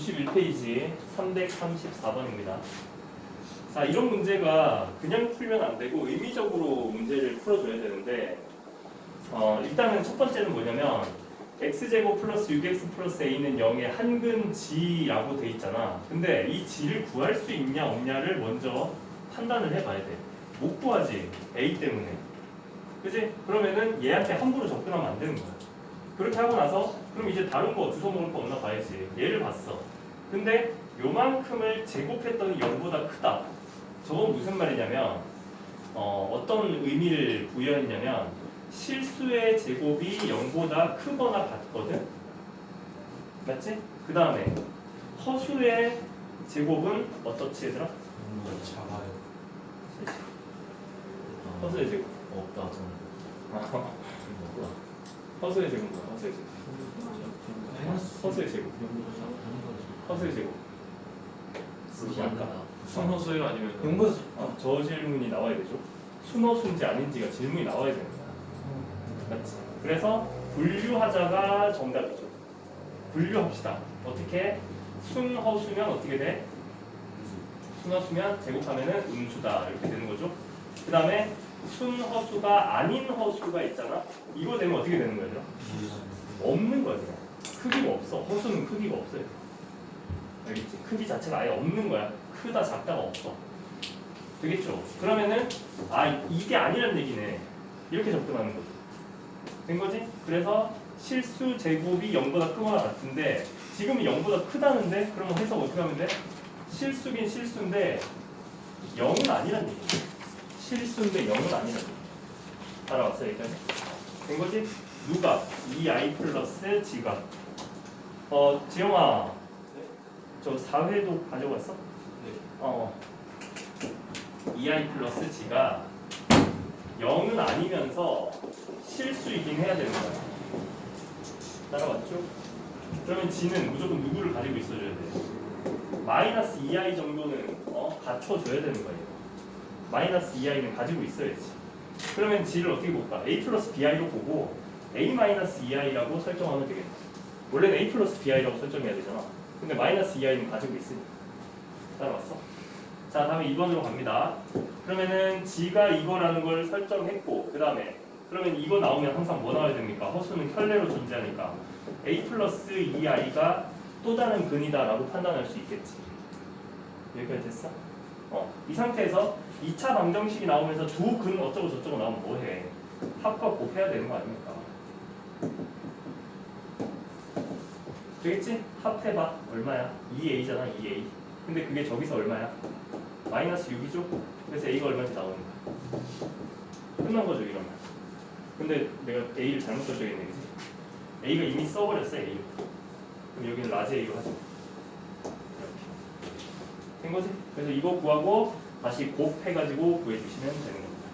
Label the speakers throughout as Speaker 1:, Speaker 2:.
Speaker 1: 91페이지 334번입니다. 자, 이런 문제가 그냥 풀면 안 되고 의미적으로 문제를 풀어줘야 되는데 어, 일단은 첫 번째는 뭐냐면 x제곱 플러스 6x 플러스 a는 0의 한근 g라고 돼 있잖아. 근데 이 g를 구할 수 있냐 없냐를 먼저 판단을 해봐야 돼. 못 구하지 a 때문에. 그지? 그러면은 얘한테 함부로 접근하면 안 되는 거야. 그렇게 하고 나서 그럼 이제 다른 거 주워 먹을 거 없나 봐야지. 얘를 봤어. 근데 요만큼을 제곱했더니 0보다 크다. 저건 무슨 말이냐면 어, 어떤 의미를 부여했냐면 실수의 제곱이 0보다 크거나 같거든. 맞지? 그 다음에 허수의 제곱은 어떻지 얘들아?
Speaker 2: 너무 작아요.
Speaker 1: 허수의 제곱.
Speaker 2: 없다 저는.
Speaker 1: 아? 허수의 제곱? 허수의 제곱. 허수의 제곱. 허수의 제곱.
Speaker 2: 않는다.
Speaker 3: 순호수요 아니면
Speaker 2: 용보다
Speaker 1: 어, 저 질문이 나와야 되죠. 순어순지 아닌지가 질문이 나와야 되는 거야. 맞지? 그래서 분류하자가 정답이죠. 분류합시다. 어떻게? 순허수면 어떻게 돼? 순허수면 제곱하면은 음수다 이렇게 되는 거죠. 그 다음에 순허수가 아닌 허수가 있잖아. 이거 되면 어떻게 되는 거예요? 없는 그냥. 크기가 없어. 허수는 크기가 없어요. 알겠지? 크기 자체가 아예 없는 거야. 크다 작다가 없어. 되겠죠? 그러면은 아 이게 아니란 얘기네. 이렇게 접근하는 거죠. 된 거지? 그래서 실수 제곱이 0보다 크거나 같은데 지금이 0보다 크다는데 그러면 해석 어떻게 하면 돼? 실수긴 실수인데 0은 아니란 얘기지. 실수인데 0은 아니란 얘기. 따라왔어 여기까지? 된 거지? 누가? 2i 플러스 g가 어 지영아 저 4회도 가져갔어?
Speaker 3: 네.
Speaker 1: 어 2i 플러스 g가 0은 아니면서 실수이긴 해야 되는 거야 따라왔죠? 그러면 g는 무조건 누구를 가지고 있어줘야 돼 마이너스 2i 정도는 어, 갖춰줘야 되는 거예요 마이너스 2i는 가지고 있어야지 그러면 g를 어떻게 볼까? a 플러스 bi로 보고 a 마이너스 2i라고 설정하면 되겠다 원래는 a 플러스 bi라고 설정해야 되잖아 근데 마이너스 2i는 가지고 있으니까 따라왔어? 자 다음에 2번으로 갑니다 그러면은 g가 이거라는 걸 설정했고 그 다음에 그러면 이거 나오면 항상 뭐 나와야 됩니까? 허수는 혈례로 존재하니까 a 플러스 2i가 또 다른 근이다 라고 판단할 수 있겠지 여기까지 됐어? 어, 이 상태에서 2차 방정식이 나오면서 두 근 어쩌고 저쩌고 나오면 뭐해 합과 곱해야 되는 거 아닙니까? 되겠지? 합해봐 얼마야? 2a잖아 2a 근데 그게 저기서 얼마야? 마이너스 6이죠? 그래서 a가 얼마인지 나오는 거야 끝난 거죠 이러면 근데 내가 a를 잘못 설정했네 그지? a가 이미 써버렸어 a 그럼 여기는 라지 a로 하자 이렇게 된 거지? 그래서 이거 구하고 다시 곱해가지고 구해주시면 되는 겁니다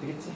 Speaker 1: 되겠지?